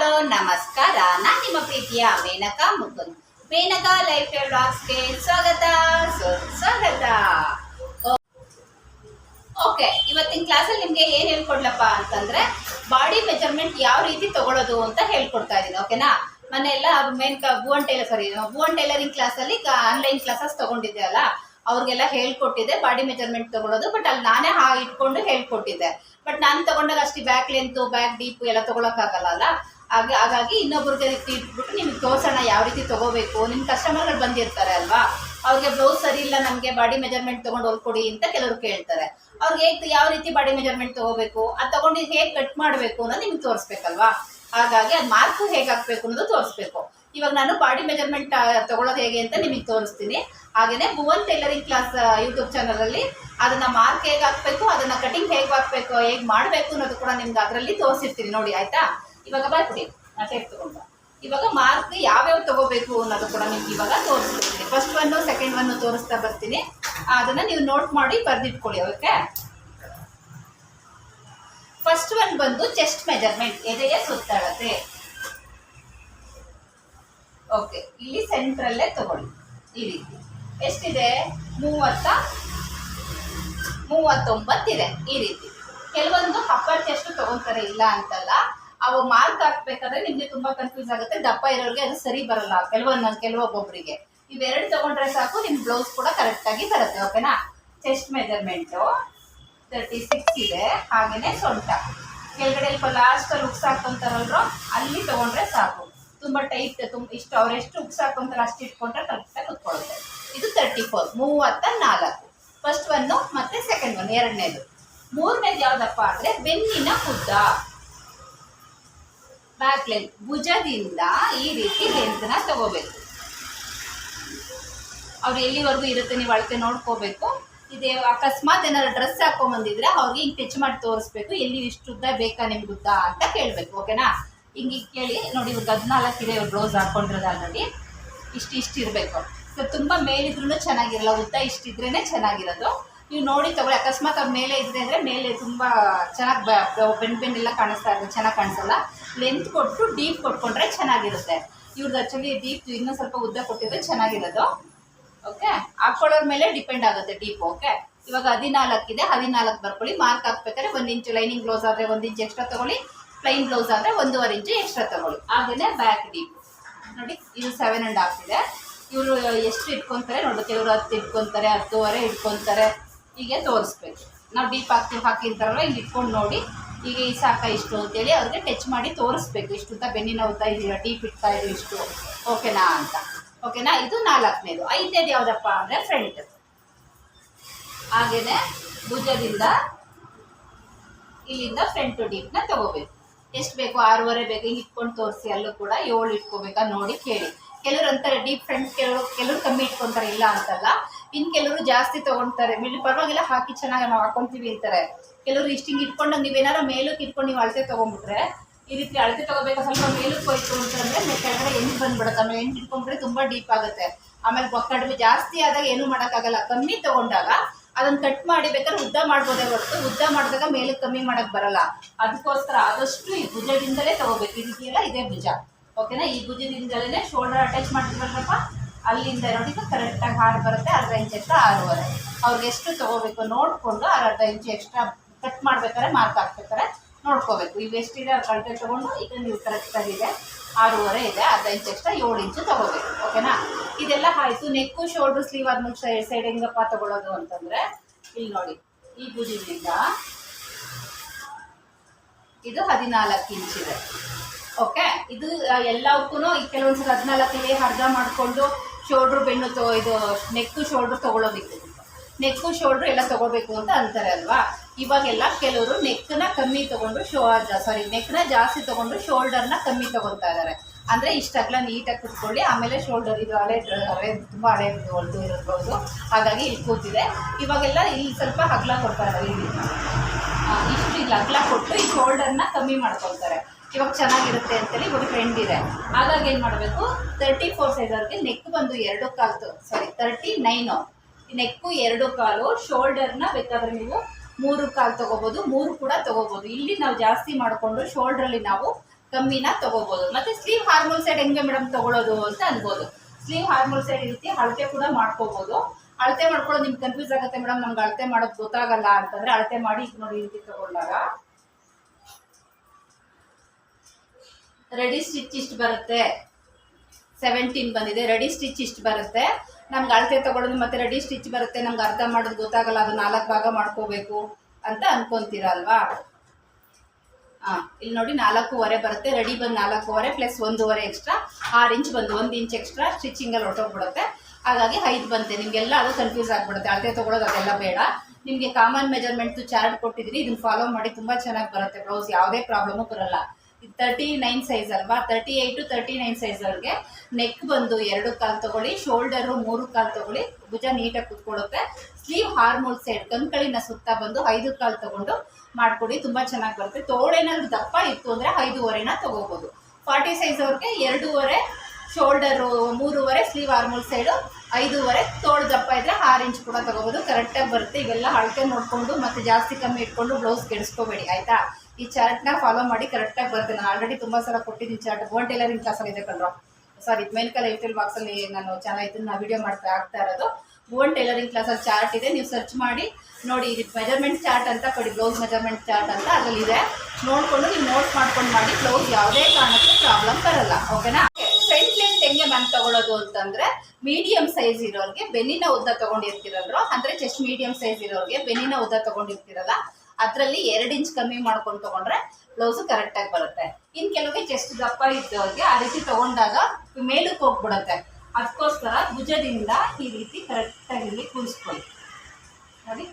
Hello ನಮಸ್ಕಾರ, ನಾನು ನಿಮ್ಮ ಪ್ರೀತಿಯ ಮೇನಕಾ ಮುಕುಂದ್. ಮೇನಕಾ ಲೈಫ್ ಸ್ಟೈಲ್ ಬ್ಲಾಗ್ಸ್ಗೆ ಸ್ವಾಗತ. ಸ್ವಾಗತ. ಓಕೆ, ಇವತ್ತಿನ ಕ್ಲಾಸಲ್ಲಿ ನಿಮಗೆ ಏನು ಹೇಳ್ಕೊಡ್ಲಪ್ಪ ಅಂತಂದ್ರೆ, ಬಾಡಿ ಮೆಜರ್ಮೆಂಟ್ ಯಾವ ರೀತಿ ತಗೊಳ್ಳೋದು ಅಂತ ಹೇಳ್ಕೊಡ್ತಾ ಇದ್ದೀನಿ ಓಕೆನಾ? ಮೊನ್ನೆ ಎಲ್ಲ ಮೇನ್ಕಾ ಭುವನ್ ಟೈಲರ್ ಸರಿ ಭುವನ್ ಟೈಲರಿಂಗ್ ಕ್ಲಾಸಲ್ಲಿ ಆನ್ಲೈನ್ ಕ್ಲಾಸಸ್ ತಗೊಂಡಿದ್ದೆ ಅಲ್ಲ, ಅವ್ರಿಗೆಲ್ಲ ಹೇಳ್ಕೊಟ್ಟಿದ್ದೆ, ಬಾಡಿ ಮೆಜರ್ಮೆಂಟ್ ತಗೊಳ್ಳೋದು ಬಟ್ ಅಲ್ಲಿ ನಾನೇ ಹಾ ಇಟ್ಕೊಂಡು ಹೇಳ್ಕೊಟ್ಟಿದ್ದೆ. ಬಟ್ ನಾನು ತಗೊಂಡಾಗ ಅಷ್ಟು ಬ್ಯಾಕ್ ಲೆಂತ್ ಬ್ಯಾಕ್ ಡೀಪ್ ಎಲ್ಲ ತಗೊಳಕ್ಕಾಗಲ್ಲ ಅಲ್ಲ ಹಾಗೆ ಹಾಗಾಗಿ ಇನ್ನೊಬ್ರಿಗೆ ಇಟ್ಬಿಟ್ಟು ನಿಮ್ಗೆ ತೋರ್ಸೋಣ ಯಾವ ರೀತಿ ತಗೋಬೇಕು? ನಿಮ್ಮ ಕಸ್ಟಮರ್ಗಳು ಬಂದಿರ್ತಾರೆ ಅಲ್ವಾ? ಅವ್ರಿಗೆ ಬ್ಲೌಸ್ ಸರಿ ಇಲ್ಲ, ನಮಗೆ ಬಾಡಿ ಮೆಜರ್ಮೆಂಟ್ ತೊಗೊಂಡು ಹೊಲ್ಕೊಡಿ ಅಂತ ಕೆಲವರು ಕೇಳ್ತಾರೆ. ಅವ್ರಿಗೆ ಹೇಗೆ ಯಾವ ರೀತಿ ಬಾಡಿ ಮೆಜರ್ಮೆಂಟ್ ತಗೋಬೇಕು? ಅದು ತೊಗೊಂಡು ಹೇಗೆ ಕಟ್ ಮಾಡಬೇಕು ಅನ್ನೋದು ನಿಮ್ಗೆ ತೋರಿಸ್ಬೇಕಲ್ವಾ? ಹಾಗಾಗಿ ಅದು ಮಾರ್ಕು ಹೇಗೆ ಹಾಕ್ಬೇಕು ಅನ್ನೋದು ತೋರಿಸ್ಬೇಕು. ಇವಾಗ ನಾನು ಬಾಡಿ ಮೆಜರ್ಮೆಂಟ್ ತೊಗೊಳೋದು ಹೇಗೆ ಅಂತ ನಿಮಗೆ ತೋರಿಸ್ತೀನಿ. ಹಾಗೆಯೇ ಭುವನ್ ಟೈಲರಿಂಗ್ ಕ್ಲಾಸ್ ಯೂಟ್ಯೂಬ್ ಚಾನಲಲ್ಲಿ ಅದನ್ನ ಮಾರ್ಕ್ ಹೇಗೆ ಹಾಕ್ಬೇಕು, ಅದನ್ನ ಕಟಿಂಗ್ ಹೇಗೆ ಹಾಕ್ಬೇಕು, ಹೇಗೆ ಮಾಡಬೇಕು ಅನ್ನೋದು ಕೂಡ ನಿಮ್ಗೆ ಅದರಲ್ಲಿ ತೋರಿಸಿರ್ತೀನಿ. ನೋಡಿ, ಆಯ್ತಾ? ಇವಾಗ ಬರ್ತೀನಿ. ನಾ ಟೇಪ್ ತಗೊಂಡು. ಇವಾಗ ಮಾರ್ಕ್ ಯಾವ್ಯಾವ ತಗೋಬೇಕು ಅನ್ನೋದು ಕೂಡ ನಿಮ್ಗೆ ಇವಾಗ ತೋರಿಸ್ತೀನಿ ಫಸ್ಟ್ ಒನ್ನು ಸೆಕೆಂಡ್ ಒನ್ನು ತೋರಿಸ್ತಾ ಬರ್ತೀನಿ. ಅದನ್ನ ನೀವು ನೋಟ್ ಮಾಡಿ ಬರ್ದಿಟ್ಕೊಳ್ಳಿ ಓಕೆ ಫಸ್ಟ್ ಒನ್ ಬಂದು ಚೆಸ್ಟ್ ಮೆಜರ್ಮೆಂಟ್ ಎದೆಯ ಸುತ್ತಳತೆ. ಓಕೆ ಇಲ್ಲಿ ಸೆಂಟ್ರಲ್ಲೇ ತಗೊಳ್ಳಿ. ಈ ರೀತಿ. ಎಷ್ಟಿದೆ? ಮೂವತ್ತ, ಮೂವತ್ತೊಂಬತ್ತಿದೆ. ಈ ರೀತಿ. ಕೆಲವೊಂದು ಅಪ್ಪರ್ ಚೆಸ್ಟ್ ತಗೊಂತಾರೆ, ಇಲ್ಲ ಅಂತಲ್ಲ. ಅವು ಮಾರ್ಕ್ ಹಾಕ್ಬೇಕಾದ್ರೆ ನಿಮ್ಗೆ ತುಂಬಾ ಕನ್ಫ್ಯೂಸ್ ಆಗುತ್ತೆ. ದಪ್ಪ ಇರೋರಿಗೆ ಅದು ಸರಿ ಬರಲ್ಲ. ಕೆಲವೊಂದು ಕೆಲವೊಬ್ಬೊಬ್ಬರಿಗೆ ಇವೆರಡು ತಗೊಂಡ್ರೆ ಸಾಕು, ನಿಮ್ ಬ್ಲೌಸ್ ಕೂಡ ಕರೆಕ್ಟ್ ಆಗಿ ಬರುತ್ತೆ ಓಕೆನಾ ಚೆಸ್ಟ್ ಮೆಜರ್ಮೆಂಟ್ ತರ್ಟಿ ಸಿಕ್ಸ್ ಇದೆ. ಹಾಗೇನೆ ಸೊಂಟ. ಕೆಳಗಡೆ ಸ್ವಲ್ಪ ಲಾಸ್ಟ್ ಅಲ್ಲಿ ಉಕ್ಸ್ ಹಾಕೊಂತಾರಲ್ರೋ, ಅಲ್ಲಿ ತಗೊಂಡ್ರೆ ಸಾಕು. ತುಂಬಾ ಟೈಟ್ ತುಂಬ ಇಷ್ಟು ಅವರೆಷ್ಟು ಉಕ್ಸ್ ಹಾಕೊಂತಾರೆ ಅಷ್ಟು ಇಟ್ಕೊಂಡ್ರೆ ಕರೆಕ್ಟಾಗಿ ಕುತ್ಕೊಳ್ಳುತ್ತೆ ಇದು ತರ್ಟಿ ಫೋರ್ ಮೂವತ್ತ ನಾಲ್ಕು. ಫಸ್ಟ್ ಒನ್ನು ಮತ್ತೆ ಸೆಕೆಂಡ್ ಒನ್ ಎರಡನೇದು. ಮೂರನೇದು ಯಾವ್ದಪ್ಪ ಅಂದ್ರೆ ಬೆನ್ನಿನ ಉದ್ದ ಬ್ಯಾಕ್ ಲೆಂತ್ ಭುಜದಿಂದ ಈ ರೀತಿ ಲೆಂತ್ನ ತಗೋಬೇಕು. ಅವ್ರು ಎಲ್ಲಿವರೆಗೂ ಇರುತ್ತೆ ನೀವು ಅಳತೆ ನೋಡ್ಕೋಬೇಕು. ಇದೇ ಅಕಸ್ಮಾತ್ ಏನಾದ್ರು ಡ್ರೆಸ್ ಹಾಕೊಂಬಂದಿದ್ರೆ ಅವ್ರಿಗೆ ಹಿಂಗೆ ಟಚ್ ಮಾಡಿ ತೋರಿಸ್ಬೇಕು, ಎಲ್ಲಿ ಇಷ್ಟು ಉದ್ದ ಬೇಕಾ ನಿಮ್ಗೆ ಉದ್ದ ಅಂತ ಕೇಳಬೇಕು, ಓಕೆನಾ? ಹಿಂಗೆ ಕೇಳಿ, ನೋಡಿ ಇವ್ರಿಗೆ ಹದಿನಾಲ್ಕು ಇದೆ, ಇವ್ರು ಬ್ಲೌಸ್ ಹಾಕೊಂಡಿರೋದು ಆಲ್ರೆಡಿ ಇಷ್ಟು ಇಷ್ಟು ಇರಬೇಕು. ಸೊ, ತುಂಬ ಮೇಲಿದ್ರೂ ಚೆನ್ನಾಗಿರಲ್ಲ, ಉದ್ದ ಇಷ್ಟಿದ್ರೇ ಚೆನ್ನಾಗಿರೋದು. ನೀವು ನೋಡಿ ತಗೊಳ್ಳಿ. ಅಕಸ್ಮಾತ್ ಅವ್ರ ಮೇಲೆ ಇದೆ ಅಂದರೆ ಮೇಲೆ ತುಂಬ ಚೆನ್ನಾಗಿ ಬೆನ್ ಬೆನ್ನೆಲ್ಲ ಕಾಣಿಸ್ತಾ ಇರುತ್ತೆ. ಚೆನ್ನಾಗಿ ಕಾಣಿಸಲ್ಲ. ಲೆಂತ್ ಕೊಟ್ಟು ಡೀಪ್ ಕೊಟ್ಕೊಂಡ್ರೆ ಚೆನ್ನಾಗಿರುತ್ತೆ. ಇವ್ರದ್ದು ಆ್ಯಕ್ಚುಲಿ ಡೀಪ್ ಇನ್ನೂ ಸ್ವಲ್ಪ ಉದ್ದ ಕೊಟ್ಟಿದ್ರೆ ಚೆನ್ನಾಗಿರೋದು. ಓಕೆ ಹಾಕ್ಕೊಳ್ಳೋರ ಮೇಲೆ ಡಿಪೆಂಡ್ ಆಗುತ್ತೆ ಡೀಪ್ ಓಕೆ ಇವಾಗ ಹದಿನಾಲ್ಕಿದೆ ಹದಿನಾಲ್ಕು ಬರ್ಕೊಳ್ಳಿ. ಮಾರ್ಕ್ ಹಾಕ್ಬೇಕಾದ್ರೆ ಒಂದು ಇಂಚು ಲೈನಿಂಗ್ ಬ್ಲೌಸ್ ಆದರೆ ಒಂದು ಇಂಚು ಎಕ್ಸ್ಟ್ರಾ ತಗೊಳ್ಳಿ. ಪ್ಲೈನ್ ಬ್ಲೌಸ್ ಆದರೆ ಒಂದೂವರೆ ಇಂಚು ಎಕ್ಸ್ಟ್ರಾ ತಗೊಳ್ಳಿ. ಹಾಗೆಯೇ ಬ್ಯಾಕ್ ಡೀಪ್ ನೋಡಿ, ಇದು ಸೆವೆನ್ ಆ್ಯಂಡ್ ಹಾಫ್ ಇದೆ. ಇವರು ಎಷ್ಟು ಇಟ್ಕೊತಾರೆ ನೋಡಿ ಕೆಲವರು ಹತ್ತು ಇಟ್ಕೊತಾರೆ, ಹತ್ತುವರೆ ಇಟ್ಕೊತಾರೆ. ಹೀಗೆ ತೋರಿಸ್ಬೇಕು. ನಾವು ಡೀಪ್ ಹಾಕಿ ಹಾಕಿರ್ತಾರಲ್ಲ ಇಲ್ಲಿ ಇಟ್ಕೊಂಡು ನೋಡಿ ಈಗ ಈ ಸಾಕ ಇಷ್ಟು ಅಂತೇಳಿ ಅವ್ರಿಗೆ ಟಚ್ ಮಾಡಿ ತೋರಿಸ್ಬೇಕು. ಇಷ್ಟು ಅಂತ ಬೆನ್ನಿನ ಉದ್ದ ಇದೆಯಾ ಡೀಪ್ ಇಡ್ತಾ ಇರೋ ಇಷ್ಟು. ಓಕೆನಾ ಅಂತ. ಓಕೆನಾ? ಇದು ನಾಲ್ಕನೇದು. ಐದನೇದು ಯಾವುದಪ್ಪ ಅಂದರೆ ಫ್ರಂಟ್ ಹಾಗೇನೆ ಭುಜದಿಂದ ಇಲ್ಲಿಂದ ಫ್ರಂಟ್ ಡೀಪ್ನ ತಗೋಬೇಕು. ಎಷ್ಟು ಬೇಕು? ಆರೂವರೆ ಬೇಕು. ಹಿಂಗೆ ಇಟ್ಕೊಂಡು ತೋರಿಸಿ ಅಲ್ಲೂ ಕೂಡ ಏಳು ಇಟ್ಕೋಬೇಕಾ ನೋಡಿ ಕೇಳಿ. ಕೆಲವರು ಅಂತಾರೆ ಡೀಪ್ ಫ್ರಂಟ್ ಕೆಲವರು ಕೆಲವರು ಕಮ್ಮಿ ಇಟ್ಕೊಂತಾರೆ, ಇಲ್ಲ ಅಂತಲ್ಲ. ಇನ್ನು ಕೆಲವರು ಜಾಸ್ತಿ ತಗೊಳ್ತಾರೆ ಪರವಾಗಿಲ್ಲ, ಹಾಕಿ ಚೆನ್ನಾಗಿ ನಾವು ಹಾಕೊಂತೀವಿ ಅಂತಾರೆ. ಕೆಲವರು ಇಷ್ಟು ಹಿಂಗೆ ನೀವು ನೀವೇನಾರು ಮೇಲಕ್ಕೆ ಇಟ್ಕೊಂಡು ನೀವು ಅಳತೆ ತೊಗೊಂಡ್ಬಿಟ್ರೆ ಈ ರೀತಿ ಅಳತೆ ತಗೋಬೇಕು ಸ್ವಲ್ಪ ಮೇಲಕ್ಕೆ ಹೋಯ್ತು ಅಂತಂದ್ರೆ ಕೆಳಗಡೆ ಎಂಟು ಬಂದ್ಬಿಡುತ್ತೆ. ಆಮೇಲೆ ಎಂಟು ಇಟ್ಕೊಂಡ್ಬಿಟ್ರೆ ತುಂಬಾ ಡೀಪ್ ಆಗುತ್ತೆ. ಆಮೇಲೆ ಕಡಿಮೆ ಜಾಸ್ತಿ ಆದಾಗ ಏನು ಮಾಡೋಕ್ಕಾಗಲ್ಲ. ಕಮ್ಮಿ ತಗೊಂಡಾಗ ಅದನ್ನ ಕಟ್ ಮಾಡಿ ಬೇಕಾದ್ರೆ ಉದ್ದ ಮಾಡ್ಬೋದೇ ಹೊರತು. ಉದ್ದ ಮಾಡಿದಾಗ ಮೇಲೆ ಕಮ್ಮಿ ಮಾಡಕ್ ಬರಲ್ಲ. ಅದಕ್ಕೋಸ್ಕರ ಆದಷ್ಟು ಈ ಭುಜದಿಂದಲೇ ತಗೋಬೇಕು. ಈ ಎಲ್ಲ ಇದೇ ಭುಜ. ಓಕೆನಾ? ಈ ಭುಜದಿಂದಲೇ ಶೋಲ್ಡರ್ ಅಟ್ಯಾಚ್ ಮಾಡ್ತಿರಲ್ಲಪ್ಪ ಅಲ್ಲಿಂದ ನೋಡಿ ಕರೆಕ್ಟಾಗಿ ಹಾಡು ಬರುತ್ತೆ, ಅರ್ಧ ಇಂಚ್ ಎಕ್ಸ್ಟ್ರಾ ಆರೂವರೆ. ಅವ್ರಿಗೆ ಎಷ್ಟು ತಗೋಬೇಕು ನೋಡಿಕೊಂಡು ಅರ್ಧ ಇಂಚ್ ಎಕ್ಸ್ಟ್ರಾ ಕಟ್ ಮಾಡ್ಬೇಕಾದ್ರೆ ಮಾರ್ಕ್ ಹಾಕ್ಬೇಕಾರೆ ನೋಡ್ಕೋಬೇಕು. ಇವು ಎಷ್ಟಿದೆ ಅದು ಕಳತೆ ತೊಗೊಂಡು, ಈಗ ನೀವು ಕರೆಕ್ಟಾಗಿದೆ ಆರೂವರೆ ಇದೆ, ಅರ್ಧ ಇಂಚ್ ಎಕ್ಸ್ಟ್ರಾ ಏಳು ಇಂಚು ತಗೋಬೇಕು, ಓಕೆನಾ? ಇದೆಲ್ಲ ಆಯಿತು. ನೆಕ್ಕು ಶೋಲ್ಡರ್ ಸ್ಲೀವ್ ಆದ್ಮೇಲೆ ಸೈಡ್ ಸೈಡ್ ಹೆಂಗಪ್ಪ ತಗೊಳ್ಳೋದು ಅಂತಂದರೆ, ಇಲ್ಲಿ ನೋಡಿ. ಈ ಭುಜದಿಂದ ಇದು ಹದಿನಾಲ್ಕು ಇಂಚಿದೆ ಓಕೆ? ಇದು ಎಲ್ಲವಕ್ಕೂ ಕೆಲವೊಂದ್ಸಲ ಹದಿನಾಲ್ಕಲ್ಲಿ ಅರ್ಧ ಮಾಡಿಕೊಂಡು ಶೋಲ್ಡ್ರು ಬೆನ್ನು ತೊ ಇದು ನೆಕ್ಕು ಶೋಲ್ಡ್ರು ತೊಗೊಳೋದಿತ್ತು. ನೆಕ್ಕು ಶೋಲ್ಡ್ರು ಎಲ್ಲ ತೊಗೊಳ್ಬೇಕು ಅಂತ ಅಂತಾರೆ ಅಲ್ವಾ? ಇವಾಗೆಲ್ಲ ಕೆಲವರು ನೆಕ್ನ ಕಮ್ಮಿ ತೊಗೊಂಡು ಶೋ ಸಾರಿ ನೆಕ್ನ ಜಾಸ್ತಿ ತೊಗೊಂಡು ಶೋಲ್ಡರ್ನ ಕಮ್ಮಿ ತೊಗೊತಾ ಇದ್ದಾರೆ ಅಂದರೆ ಇಷ್ಟಾಗ್ಲ ನೀಟಾಗಿ ಕುತ್ಕೊಳ್ಳಿ ಆಮೇಲೆ ಶೋಲ್ಡರ್ ಇದು ಹಳೆ ಹಳೆ ತುಂಬ ಹಳೆ ಹೊಲ್ದು ಇರ್ಬೋದು ಹಾಗಾಗಿ ಇಲ್ಲಿ ಕೂತಿದೆ. ಇವಾಗೆಲ್ಲ ಇಲ್ಲಿ ಸ್ವಲ್ಪ ಹಗ್ಲ ಕೊಡ್ತಾರೆ ಆ, ಇಷ್ಟು ಇಲ್ಲಿ ಹಗ್ಲ ಕೊಟ್ಟು ಈ ಶೋಲ್ಡರ್ನ ಕಮ್ಮಿ ಮಾಡ್ಕೊಳ್ತಾರೆ. ಇವಾಗ ಚೆನ್ನಾಗಿರುತ್ತೆ ಅಂತೇಳಿ ಇವಾಗ ಟ್ರೆಂಡ್ ಇದೆ. ಹಾಗಾಗಿ ಏನು ಮಾಡಬೇಕು? ತರ್ಟಿ ಫೋರ್ ಸೈಜರ್ಗೆ ನೆಕ್ ಬಂದು ಎರಡು ಕಾಲು ಸಾರಿ ತರ್ಟಿ ನೈನು ನೆಕ್ಕು ಎರಡು ಕಾಲು ಶೋಲ್ಡರ್ನ ಬೇಕಾದ್ರೆ ನೀವು ಮೂರು ಕಾಲು ತೊಗೋಬೋದು, ಮೂರು ಕೂಡ ತೊಗೋಬೋದು. ಇಲ್ಲಿ ನಾವು ಜಾಸ್ತಿ ಮಾಡಿಕೊಂಡು ಶೋಲ್ಡ್ರಲ್ಲಿ ನಾವು ಕಮ್ಮಿನ ತೊಗೋಬೋದು. ಮತ್ತು ಸ್ಲೀವ್ ಹಾರ್ಮೋಲ್ ಸೈಡ್ ಹೆಂಗೆ ಮೇಡಮ್ ತಗೊಳ್ಳೋದು ಅಂತ ಅನ್ಬೋದು. ಸ್ಲೀವ್ ಹಾರ್ಮೋಲ್ ಸೈಡ್ ರೀತಿ ಅಳತೆ ಕೂಡ ಮಾಡ್ಕೋಬೋದು. ಅಳತೆ ಮಾಡ್ಕೊಳ್ಳೋದು ನಿಮ್ಗೆ ಕನ್ಫ್ಯೂಸ್ ಆಗುತ್ತೆ ಮೇಡಮ್ ನಮ್ಗೆ ಅಳತೆ ಮಾಡೋದು ಗೊತ್ತಾಗಲ್ಲ ಅಂತಂದರೆ ಅಳತೆ ಮಾಡಿ ಈಗ ನೋಡಿ ಈ ರೀತಿ ತಗೊಂಡಾಗ. ರೆಡಿ ಸ್ಟಿಚ್ ಇಷ್ಟು ಬರುತ್ತೆ. ಸೆವೆಂಟೀನ್ ಬಂದಿದೆ, ರೆಡಿ ಸ್ಟಿಚ್ ಇಷ್ಟು ಬರುತ್ತೆ. ನಮ್ಗೆ ಅಳತೆ ತಗೊಳ್ಳೋದು ಮತ್ತೆ ರೆಡಿ ಸ್ಟಿಚ್ ಬರುತ್ತೆ, ನಮ್ಗೆ ಅರ್ಧ ಮಾಡೋದು ಗೊತ್ತಾಗಲ್ಲ, ಅದು ನಾಲ್ಕು ಭಾಗ ಮಾಡ್ಕೋಬೇಕು ಅಂತ ಅನ್ಕೊಂತೀರ ಅಲ್ವಾ ಹಾಂ ಇಲ್ಲಿ ನೋಡಿ ನಾಲ್ಕೂವರೆ ಬರುತ್ತೆ, ರೆಡಿ ಬಂದು ನಾಲ್ಕೂವರೆ ಪ್ಲಸ್ ಒಂದೂವರೆ ಎಕ್ಸ್ಟ್ರಾ, ಆರು ಇಂಚ್ ಬಂದು ಒಂದು ಇಂಚ್ ಎಕ್ಸ್ಟ್ರಾ ಸ್ಟಿಚಿಂಗಲ್ಲಿ ಹೊಟ್ಟೋಗ್ಬಿಡುತ್ತೆ ಹಾಗಾಗಿ ಐದು ಬಂತೆ, ನಿಮಗೆಲ್ಲ ಅದು ಕನ್ಫ್ಯೂಸ್ ಆಗ್ಬಿಡುತ್ತೆ. ಅಳತೆ ತೊಗೊಳೋದು ಅದೆಲ್ಲ ಬೇಡ. ನಿಮಗೆ ಕಾಮನ್ ಮೆಜರ್ಮೆಂಟ್ದು ಚಾರ್ಟ್ ಕೊಟ್ಟಿದ್ದೀನಿ ಇದನ್ನ ಫಾಲೋ ಮಾಡಿ ತುಂಬ ಚೆನ್ನಾಗಿ ಬರುತ್ತೆ ಬ್ಲೌಸ್ ಯಾವುದೇ ಪ್ರಾಬ್ಲಮು ಬರಲ್ಲ. ತರ್ಟಿ ನೈನ್ ಸೈಜ್ ಅಲ್ವಾ? ತರ್ಟಿ ಏಯ್ಟು ತರ್ಟಿ ನೈನ್ ಸೈಜ್ಗಳಿಗೆ ನೆಕ್ ಬಂದು ಎರಡು ಕಾಲು ತಗೊಳ್ಳಿ ಶೋಲ್ಡರು ಮೂರು ಕಾಲು ತಗೊಳ್ಳಿ, ಭುಜ ನೀಟಾಗಿ ಕುತ್ಕೊಳ್ಳುತ್ತೆ. ಸ್ಲೀವ್ ಹಾರ್ಮೋಲ್ ಸೈಡ್ ಕಂಕಳಿನ ಸುತ್ತ ಬಂದು ಐದು ಕಾಲು ತಗೊಂಡು ಮಾಡ್ಕೊಡಿ, ತುಂಬ ಚೆನ್ನಾಗಿ ಬರುತ್ತೆ. ತೋಳೇನಾದ್ರು ದಪ್ಪ ಇತ್ತು ಅಂದರೆ ಐದೂವರೆನ ತಗೋಬೋದು. ಫಾರ್ಟಿ ಸೈಜ್ ಅವ್ರಿಗೆ ಎರಡೂವರೆ ಶೋಲ್ಡರು ಮೂರುವರೆ ಸ್ಲೀವ್ ಹಾರ್ಮೋಲ್ ಸೈಡು ಐದೂವರೆ, ತೋಳು ದಪ್ಪ ಇದ್ದರೆ ಆರು ಇಂಚ್ ಕೂಡ ತಗೋಬೋದು. ಕರೆಕ್ಟಾಗಿ ಬರುತ್ತೆ. ಇವೆಲ್ಲ ಅಳತೆ ನೋಡಿಕೊಂಡು ಮತ್ತೆ ಜಾಸ್ತಿ ಕಮ್ಮಿ ಇಟ್ಕೊಂಡು ಬ್ಲೌಸ್ ಕೆಡಿಸ್ಕೋಬೇಡಿ, ಆಯಿತಾ? ಈ ಚಾರ್ಟ್ನ ಫಾಲೋ ಮಾಡಿ ಕರೆಕ್ಟಾಗಿ ಬರುತ್ತೆ ನಾನು ಆಲ್ರೆಡಿ ತುಂಬ ಸಲ ಕೊಟ್ಟಿದ್ದೀನಿ ಚಾರ್ಟ್. ಬೋನ್ ಟೈಲರಿಂಗ್ ಕ್ಲಾಸಲ್ಲಿ ಇದೆ ಕಣ್ರ ಸಾರಿ ಮೇಲ್ಕಲ್ ಏರ್ಟೆಲ್ ಬಾಕ್ಸಲ್ಲಿ ನಾನು ಚೆನ್ನಾಗಿ ಇದನ್ನ ವಿಡಿಯೋ ಮಾಡ್ತಾ ಆಗ್ತಾ ಇರೋದು. ಓನ್ ಟೈಲರಿಂಗ್ ಕ್ಲಾಸಲ್ಲಿ ಚಾರ್ಟ್ ಇದೆ. ನೀವು ಸರ್ಚ್ ಮಾಡಿ, ನೋಡಿ ಇದು ಮೆಜರ್ಮೆಂಟ್ ಚಾರ್ಟ್ ಅಂತ ಕೊಡಿ ಬ್ಲೌಸ್ ಮೆಜರ್ಮೆಂಟ್ ಚಾರ್ಟ್ ಅಂತ ಅದರಲ್ಲಿ ಇದೆ. ನೋಡಿಕೊಂಡು ನೀವು ನೋಟ್ ಮಾಡ್ಕೊಂಡು ಮಾಡಿ ಬ್ಲೌಸ್ ಯಾವುದೇ ಕಾರಣಕ್ಕೂ ಪ್ರಾಬ್ಲಮ್ ಬರಲ್ಲ. ಓಕೆನಾ ಫ್ರಂಟ್ ಲೆಂತ್ ಹೆಂಗೆ ಮ್ಯಾಮ್ ತಗೊಳ್ಳೋದು ಅಂತಂದ್ರೆ ಮೀಡಿಯಂ ಸೈಜ್ ಇರೋರಿಗೆ ಬೆನ್ನಿನ ಉದ್ದ ತೊಗೊಂಡಿರ್ತಿರಲ್ರು ಅಂದ್ರೆ ಚೆಸ್ಟ್ ಮೀಡಿಯಂ ಸೈಜ್ ಇರೋರಿಗೆ ಬೆನ್ನಿನ ಉದ್ದ ತಗೊಂಡಿರ್ತೀರಲ್ಲ? ಅದರಲ್ಲಿ ಎರಡು ಇಂಚ್ ಕಮ್ಮಿ ಮಾಡ್ಕೊಂಡು ತಗೊಂಡ್ರೆ ಬ್ಲೌಸು ಕರೆಕ್ಟಾಗಿ ಬರುತ್ತೆ. ಇನ್ನು ಕೆಲವೇ ಚೆಸ್ಟ್ ದಪ್ಪ ಇದ್ದವ್ರಿಗೆ ಆ ರೀತಿ ತಗೊಂಡಾಗ ಮೇಲಕ್ಕೆ ಹೋಗ್ಬಿಡುತ್ತೆ. ಅದಕ್ಕೋಸ್ಕರ ಭುಜದಿಂದ ಈ ರೀತಿ ಕರೆಕ್ಟಾಗಿ ಇಲ್ಲಿ ಕೂರಿಸ್ಕೊಳ್ಳಿ. ನೋಡಿ.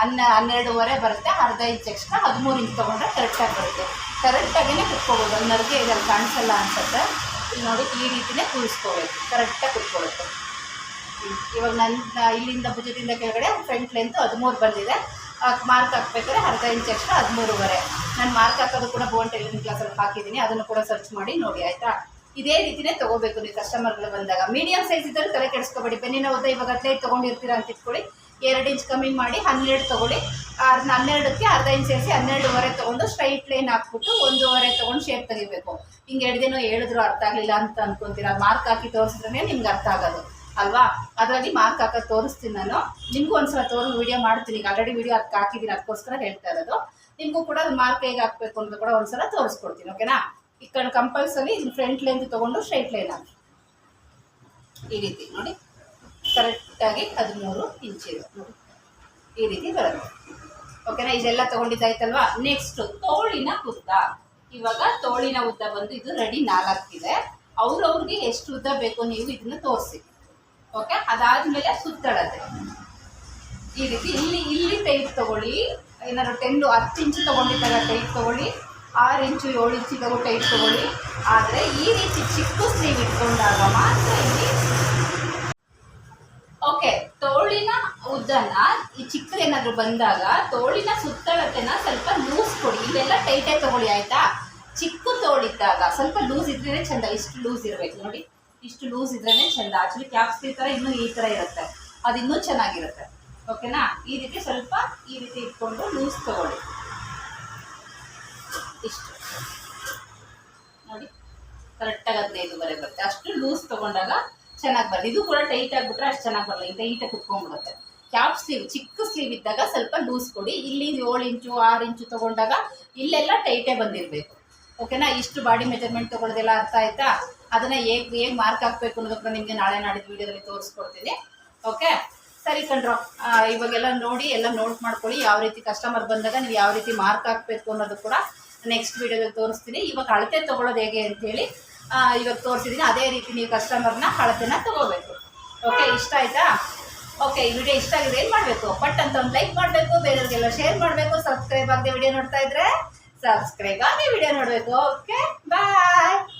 ಹನ್ನ ಹನ್ನೆರಡುವರೆ ಬರುತ್ತೆ, ಅರ್ಧ ಇಂಚ್ ಎಕ್ಸ್ಟ್ರಾ ಹದಿಮೂರು ಇಂಚ್ ತೊಗೊಂಡ್ರೆ ಕರೆಕ್ಟಾಗಿ ಬರುತ್ತೆ. ಕರೆಕ್ಟಾಗಿನೇ ಕುತ್ಕೋಬೋದು ಅಲ್ಲಿ ನರಿಗೆ ಇದ್ರಲ್ಲಿ ಕಾಣಿಸಲ್ಲ ಅನ್ಸುತ್ತೆ. ಇಲ್ಲಿ ನೋಡಿ, ಈ ರೀತಿನೇ ಕೂರಿಸ್ಕೋಬೇಕು. ಕರೆಕ್ಟಾಗಿ ಕುತ್ಕೊಳ್ಳುತ್ತೆ ಇವಾಗ ನನ್ನ ಇಲ್ಲಿಂದ ಭುಜದಿಂದ ಕೆಳಗಡೆ ಫ್ರಂಟ್ ಲೆಂತ್ ಹದಿಮೂರು ಬಂದಿದೆ. ಮಾರ್ಕ್ ಹಾಕ್ಬೇಕಾದ್ರೆ ಅರ್ಧ ಇಂಚ್ ಎಕ್ಸ್ಟ್ರಾ ಹದಿಮೂರುವರೆ. ನಾನು ಮಾರ್ಕ್ ಹಾಕೋದು ಕೂಡ ಬೋನ್ ಟೈಲರಿಂಗ್ ಕ್ಲಾಸಲ್ಲಿ ಹಾಕಿದ್ದೀನಿ ಅದನ್ನು ಕೂಡ ಸರ್ಚ್ ಮಾಡಿ ನೋಡಿ, ಆಯಿತಾ? ಇದೇ ರೀತಿನೇ ತಗೋಬೇಕು ನೀವು ಕಸ್ಟಮರ್ಗಳು ಬಂದಾಗ. ಮೀಡಿಯಂ ಸೈಜ್ ಇದ್ದರೆ ತಲೆ ಕೆಡಿಸ್ಕೋಬೇಡಿ. ಬೆನ್ನಿನ ಉದ್ದ ಇವಾಗ ಹದಿನೈದು ತೊಗೊಂಡಿರ್ತೀರಾ ಅಂತ ಇಟ್ಕೊಳ್ಳಿ. ಎರಡು ಇಂಚ್ ಕಮ್ಮಿ ಮಾಡಿ ಹನ್ನೆರಡು ತೊಗೊಳ್ಳಿ. ಅದನ್ನ ಹನ್ನೆರಡಕ್ಕೆ ಅರ್ಧ ಇಂಚ್ ಸೇರಿಸಿ ಹನ್ನೆರಡುವರೆ ತೊಗೊಂಡು ಸ್ಟ್ರೈಟ್ ಲೈನ್ ಹಾಕ್ಬಿಟ್ಟು ಒಂದೂವರೆ ತೊಗೊಂಡು ಶೇಪ್ ತೆಗಿಬೇಕು. ಹಿಂಗೆ ಎರಡು ದಿನ ಹೇಳಿದ್ರು ಅರ್ಥ ಆಗಲಿಲ್ಲ ಅಂತ ಅನ್ಕೊಂತೀರ? ಮಾರ್ಕ್ ಹಾಕಿ ತೋರಿಸಿದ್ರೆ ನಿಮ್ಗೆ ಅರ್ಥ ಆಗೋದು. ಅಲ್ವಾ? ಅದರಲ್ಲಿ ಮಾರ್ಕ್ ಹಾಕೋದು ತೋರಿಸ್ತೀನಿ ನಾನು. ನಿಮಗೂ ಒಂದ್ಸಲ ತೋರಿಸಿ ವಿಡಿಯೋ ಮಾಡ್ತೀನಿ. ಈಗ ಆಲ್ರೆಡಿ ವಿಡಿಯೋ ಅದಕ್ಕೆ ಹಾಕಿದ್ದೀನಿ ಅದಕ್ಕೋಸ್ಕರ ಹೇಳ್ತಾ ಇರೋದು. ನಿಮಗೂ ಕೂಡ ಅದು ಮಾರ್ಕ್ ಹೇಗೆ ಹಾಕಬೇಕು ಅಂತ ಕೂಡ ಒಂದ್ಸಲ ತೋರಿಸ್ಕೊಡ್ತೀನಿ ಓಕೆನಾ ಈ ಕಡೆ ಕಂಪಲ್ಸರಿ ಫ್ರಂಟ್ ಲೈನ್ ತೊಗೊಂಡು ಸ್ಟ್ರೈಟ್ ಲೈನ್ ಹಾಕಿ ಈ ರೀತಿ, ನೋಡಿ. ಕರೆಕ್ಟಾಗಿ ಹದಿಮೂರು ಇಂಚಿದು ನೋಡಿ. ಈ ರೀತಿ ಬರುತ್ತೆ. ಓಕೆನಾ ಇದೆಲ್ಲ ತೊಗೊಂಡಿದ್ದಾಯ್ತಲ್ವಾ? ನೆಕ್ಸ್ಟ್ ತೋಳಿನ ಉದ್ದ. ಇವಾಗ ತೋಳಿನ ಉದ್ದ ಬಂದು ಇದು ರೆಡಿ ನಾಲ್ಕಿದೆ ಅವ್ರವ್ರಿಗೆ ಎಷ್ಟು ಉದ್ದ ಬೇಕು ನೀವು ಇದನ್ನ ತೋರಿಸಿ. ಓಕೆ? ಅದಾದ್ಮೇಲೆ ಸುತ್ತಳತೆ. ಈ ರೀತಿ ಇಲ್ಲಿ ಇಲ್ಲಿ ಟೈಪ್ ತಗೊಳ್ಳಿ. ಏನಾದ್ರು ಟೆನ್ ಹತ್ತು ಇಂಚು ತಗೊಂಡಿದ್ದಾಗ ಟೈಪ್ ತಗೊಳ್ಳಿ. ಆರು ಇಂಚು ಏಳು ಇಂಚಿದಾಗ ಟೈಪ್ ತಗೊಳ್ಳಿ. ಆದರೆ ಈ ರೀತಿ ಚಿಕ್ಕ ಸ್ಲೀವ್ ಇಟ್ಕೊಂಡಾಗ ಮಾತ್ರ ಇಲ್ಲಿ ಓಕೆ, ತೋಳಿನ ಉದ್ದನ, ಈ ಚಿಕ್ಕದೇನಾದ್ರೂ ಬಂದಾಗ ತೋಳಿನ ಸುತ್ತಳತೆನ ಸ್ವಲ್ಪ ಲೂಸ್ ಕೊಡಿ. ಇಲ್ಲೆಲ್ಲ ಟೈಟೇ ತಗೊಳ್ಳಿ, ಆಯ್ತಾ? ಚಿಕ್ಕ ತೋಳಿದ್ದಾಗ ಸ್ವಲ್ಪ ಲೂಸ್ ಇದ್ರೇನೆ ಚಂದ, ಇಷ್ಟು ಲೂಸ್ ಇರಬೇಕು. ನೋಡಿ. ಇಷ್ಟು ಲೂಸ್ ಇದ್ರೇ ಚೆಂದ. ಆಕ್ಚುಲಿ ಕ್ಯಾಪ್ಸ್ ಥರ ಇನ್ನೂ ಈ ಥರ ಇರುತ್ತೆ. ಅದು ಇನ್ನೂ ಚೆನ್ನಾಗಿರುತ್ತೆ. ಓಕೆನಾ ಈ ರೀತಿ ಸ್ವಲ್ಪ ಈ ರೀತಿ ಇಟ್ಕೊಂಡು ಲೂಸ್ ತಗೊಳ್ಳಿ. ಇಷ್ಟು. ನೋಡಿ ಕರೆಕ್ಟಾಗಿ ಹದಿನೈದುವರೆ ಬರುತ್ತೆ. ಅಷ್ಟು ಲೂಸ್ ತಗೊಂಡಾಗ ಚೆನ್ನಾಗಿ ಬರುತ್ತೆ ಇದು ಕೂಡ ಟೈಟ್ ಆಗಿಬಿಟ್ರೆ ಅಷ್ಟು ಚೆನ್ನಾಗಿ ಬರಲ್ಲ. ಈ ಟೈಟಾಗಿ ಕುತ್ಕೊಂಡ್ಬಿಡುತ್ತೆ. ಕ್ಯಾಪ್ ಸ್ಲೀವ್ ಚಿಕ್ಕ ಸ್ಲೀವ್ ಇದ್ದಾಗ ಸ್ವಲ್ಪ ಲೂಸ್ ಕೊಡಿ. ಇಲ್ಲಿ ಏಳು ಇಂಚು, ಆರು ಇಂಚು ತಗೊಂಡಾಗ ಇಲ್ಲೆಲ್ಲ ಟೈಟೇ ಬಂದಿರಬೇಕು. ಓಕೆನಾ ಇಷ್ಟು ಬಾಡಿ ಮೆಜರ್ಮೆಂಟ್ ತೊಗೊಳೋದೆಲ್ಲ ಅರ್ಥ ಆಯ್ತಾ? ಅದನ್ನ ಹೇಗ್ ಹೇಗ್ ಮಾರ್ಕ್ ಹಾಕ್ಬೇಕು ಅನ್ನೋದಕ್ಕೆ ನಿಮಗೆ ನಾಳೆ ನಾಡಿದ ವಿಡಿಯೋದಲ್ಲಿ ತೋರಿಸ್ಕೊಡ್ತೀನಿ. ಓಕೆ ಸರಿ ಕಣ್ರೋ ಇವಾಗೆಲ್ಲ ನೋಡಿ, ಎಲ್ಲ ನೋಟ್ ಮಾಡ್ಕೊಳ್ಳಿ. ಯಾವ ರೀತಿ ಕಸ್ಟಮರ್ ಬಂದಾಗ ನೀವು ಯಾವ ರೀತಿ ಮಾರ್ಕ್ ಹಾಕ್ಬೇಕು ಅನ್ನೋದು ಕೂಡ ನೆಕ್ಸ್ಟ್ ವಿಡಿಯೋದಲ್ಲಿ ತೋರಿಸ್ತೀನಿ. ಇವಾಗ ಅಳತೆ ತೊಗೊಳೋದು ಹೇಗೆ ಅಂತೇಳಿ ಹೇಳಿ ಇವಾಗ ತೋರಿಸಿದ್ದೀನಿ ಅದೇ ರೀತಿ ನೀವು ಕಸ್ಟಮರ್ನ ಅಳತೆನ ತೊಗೋಬೇಕು. ಓಕೆ ಇಷ್ಟ ಆಯ್ತಾ? ಓಕೆ ಈ ವಿಡಿಯೋ ಇಷ್ಟ ಆಗಿದೆ ಏನು ಮಾಡಬೇಕು? ಬಟ್ ಅಂತ ಒಂದು ಲೈಕ್ ಮಾಡಬೇಕು, ಬೇರೆಯವ್ರಿಗೆಲ್ಲ ಶೇರ್ ಮಾಡಬೇಕು ಸಬ್ಸ್ಕ್ರೈಬ್ ಆಗದೆ ವಿಡಿಯೋ ನೋಡ್ತಾ ಇದ್ರೆ ಸಬ್ಸ್ಕ್ರೈಬ್ ಆಗಿ ವಿಡಿಯೋ ನೋಡಬೇಕು. Okay bye